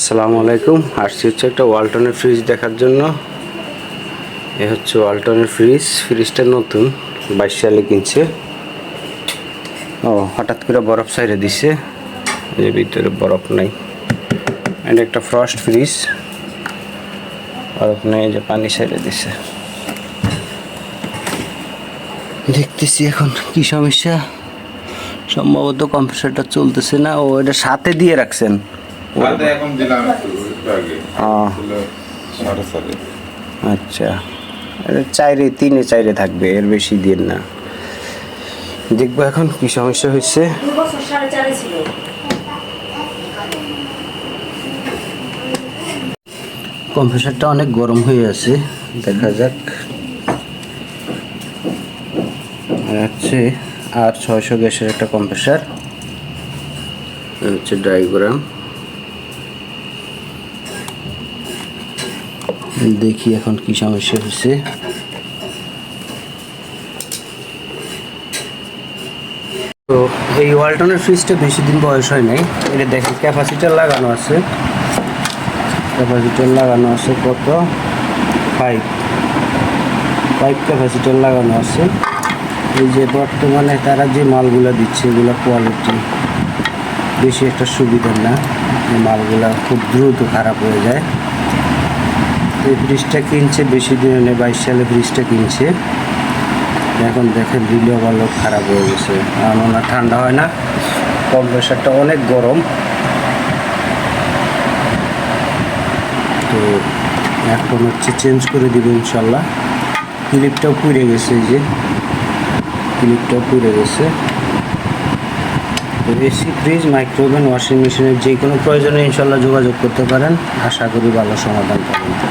আসসালামু আলাইকুম। আসছি হচ্ছে একটা ওয়ালটনের ফ্রিজ দেখার জন্য। এ হচ্ছে ওয়ালটনের ফ্রিজ ফ্রিজটা নতুন, বাইশ সালে কিনছে। ও, হঠাৎ করে বরফ সাইডে দিছে। এর ভিতরে বরফ নাই। এটা একটা ফ্রস্ট ফ্রিজ বরফ নেই যে পানি সাইডে দিছে। দেখতেছি এখন কি সমস্যা। সম্ভবত কম্পিউটারটা চলতেছে না। ও এটা সাথে দিয়ে রাখছেন। এখন দিলাম। আচ্ছা। এটা চাইরে তিনে চাইরে থাকবে এর বেশি দিন না। দেখব এখন কি সমস্যা হয়েছে। কম্প্রেসারটা অনেক গরম হয়ে আছে দেখা যাক। আর হচ্ছে আর ছয়শো গ্যাসের একটা কম্প্রেসার হচ্ছে ডায়াগ্রাম। দেখি এখন কি সমস্যা হয়েছে। তো এই ওয়ালটনের ফ্রিজটা বেশি দিন বয়স হয় নাই। এটা দেখি ক্যাপাসিটার লাগানো আছে। ক্যাপাসিটার লাগানো আছে কত? পাইপ। পাইপ ক্যাপাসিটার লাগানো আছে। এই যে বর্তমানে তারা যে মালগুলা দিচ্ছে, এগুলো কোয়ালিটি বেশি একটা সুবিধার না। মালগুলা খুব দ্রুত খারাপ হয়ে যায়। এই ফ্রিজটা কিনছে, বেশি দিন নেই বাইশ সালে ব্রিজটা কিনছে। এখন দেখেন রিলে ভালো, খারাপ হয়ে গেছে। কারণ ওনার ঠান্ডা হয় না কম্প্রেসারটা অনেক গরম। তো এখন হচ্ছে চেঞ্জ করে দিব ইনশাল্লাহ। ক্লিপটাও পুড়ে গেছে এই যে। ক্লিপটাও পুড়ে গেছে। এসি ফ্রিজ মাইক্রোওভেন ওয়াশিং মেশিনের যে কোনো প্রয়োজনে ইনশাল্লাহ যোগাযোগ করতে পারেন। আশা করি ভালো সমাধান পাবেন।